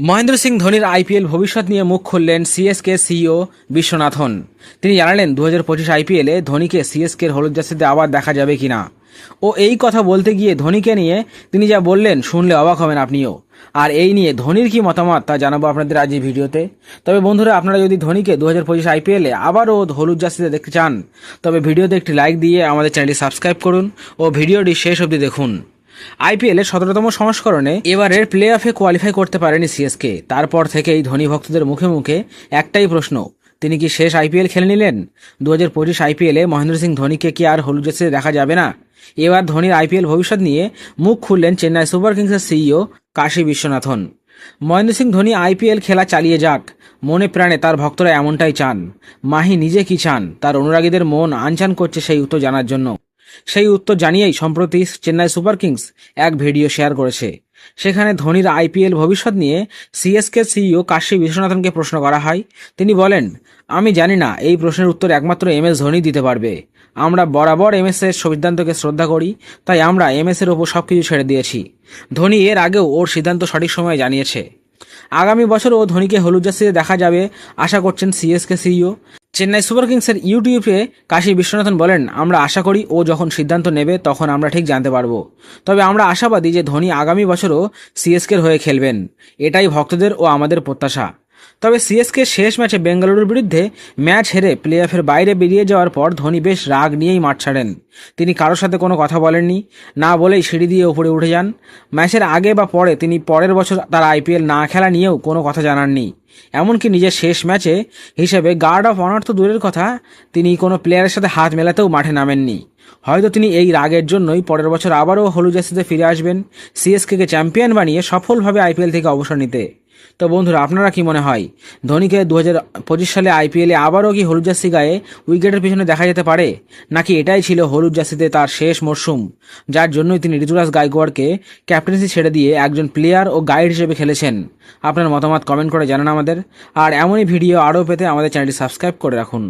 মহেন্দ্র সিং ধোনির আইপিএল ভবিষ্যৎ নিয়ে মুখ খুললেন সিএসকে সিইও বিশ্বনাথন তিনি জানালেন দু হাজার পঁচিশ আইপিএলে ধোনিকে সিএসকের হলুদ জার্সিতে আবার দেখা যাবে কিনা। ও এই কথা বলতে গিয়ে ধোনিকে নিয়ে তিনি যা বললেন শুনলে অবাক হবেন আপনিও। আর এই নিয়ে ধোনির কি মতামত তা জানাব আপনাদের আজ এই ভিডিওতে। তবে বন্ধুরা, আপনারা যদি ধোনিকে দু হাজার পঁচিশ আইপিএলে আবারও হলুদ জার্সিতে দেখতে চান, তবে ভিডিওতে একটি লাইক দিয়ে আমাদের চ্যানেলটি সাবস্ক্রাইব করুন ও ভিডিওটি শেষ অবধি দেখুন। আইপিএল এর সতেরোতম সংস্করণে এবারের প্লে অফে কোয়ালিফাই করতে পারেনি সিএসকে তারপর থেকেই ধোনি ভক্তদের মুখে মুখে একটাই প্রশ্ন, তিনি কি শেষ আইপিএল খেলে নিলেন? দু হাজার পঁচিশ আইপিএলে মহেন্দ্র সিং ধোনিকে কি আর হলুদ জার্সিতে দেখা যাবে না? এবার ধোনির আইপিএল ভবিষ্যৎ নিয়ে মুখ খুললেন চেন্নাই সুপার কিংসের সিইও কাশী বিশ্বনাথন। মহেন্দ্র সিং ধোনি আইপিএল খেলা চালিয়ে যাক, মনে প্রাণে তার ভক্তরা এমনটাই চান। মাহি নিজে কি চান, তার অনুরাগীদের মন আনচান করছে সেই উত্তর জানার জন্য। সেই উত্তর জানিয়েই সম্প্রতি চেন্নাই সুপার কিংস এক ভিডিও শেয়ার করেছে। সেখানে ধোনির আইপিএল ভবিষ্যৎ নিয়ে সিএসকে সিইও কাশী বিশ্বনাথনকে প্রশ্ন করা হয়। তিনি বলেন, আমি জানি না, এই প্রশ্নের উত্তর একমাত্র এম এস ধোনি দিতে পারবে। আমরা বরাবর এম এস এর সিদ্ধান্তকে শ্রদ্ধা করি, তাই আমরা এম এস এর ওপর সবকিছু ছেড়ে দিয়েছি। ধোনি এর আগেও ওর সিদ্ধান্ত সঠিক সময়ে জানিয়েছে। আগামী বছর ও ধোনিকে হলুদ জার্সিতে দেখা যাবে, আশা করছেন সিএসকে সিইও। চেন্নাই সুপার কিংসের ইউটিউবে কাশী বিশ্বনাথন বলেন, আমরা আশা করি ও যখন সিদ্ধান্ত নেবে, তখন আমরা ঠিক জানতে পারব। তবে আমরা আশাবাদী যে ধোনি আগামী বছরও সিএসকের হয়ে খেলবেন। এটাই ভক্তদের ও আমাদের প্রত্যাশা। তবে সিএসকে শেষ ম্যাচে বেঙ্গালুরুর বিরুদ্ধে ম্যাচ হেরে প্লে অফের বাইরে বেরিয়ে যাওয়ার পর ধোনি বেশ রাগ নিয়েই মাঠ ছাড়েন। তিনি কারোর সাথে কোনো কথা বলেননি, না বলেই সিঁড়ি দিয়ে উপরে উঠে যান। ম্যাচের আগে বা পরে তিনি পরের বছর তার আইপিএল না খেলা নিয়েও কোনো কথা জানাননি। এমনকি নিজের শেষ ম্যাচে হিসেবে গার্ড অফ অনার তো দূরের কথা, তিনি কোনো প্লেয়ারের সাথে হাত মেলাতেও মাঠে নামেননি। হয়তো তিনি এই রাগের জন্যই পরের বছর আবারও হলুদ জার্সিতে ফিরে আসবেন সিএসকে চ্যাম্পিয়ন বানিয়ে সফলভাবে আইপিএল থেকে অবসর নিতে। তো বন্ধুরা, আপনারা কি মনে হয়, ধোনিকে দু হাজার পঁচিশ সালে আইপিএলে আবারও কি হলুদ জার্সি গায়ে উইকেটের পিছনে দেখা যেতে পারে? নাকি এটাই ছিল হলুদ জার্সিতে তার শেষ মরশুম, যার জন্যই তিনি ঋতুরাজ গাইকোয়াড়কে ক্যাপ্টেন্সি ছেড়ে দিয়ে একজন প্লেয়ার ও গাইড হিসেবে খেলেছেন। আপনার মতামত কমেন্ট করে জানান আমাদের, আর এমনই ভিডিও আরও পেতে আমাদের চ্যানেলটি সাবস্ক্রাইব করে রাখুন।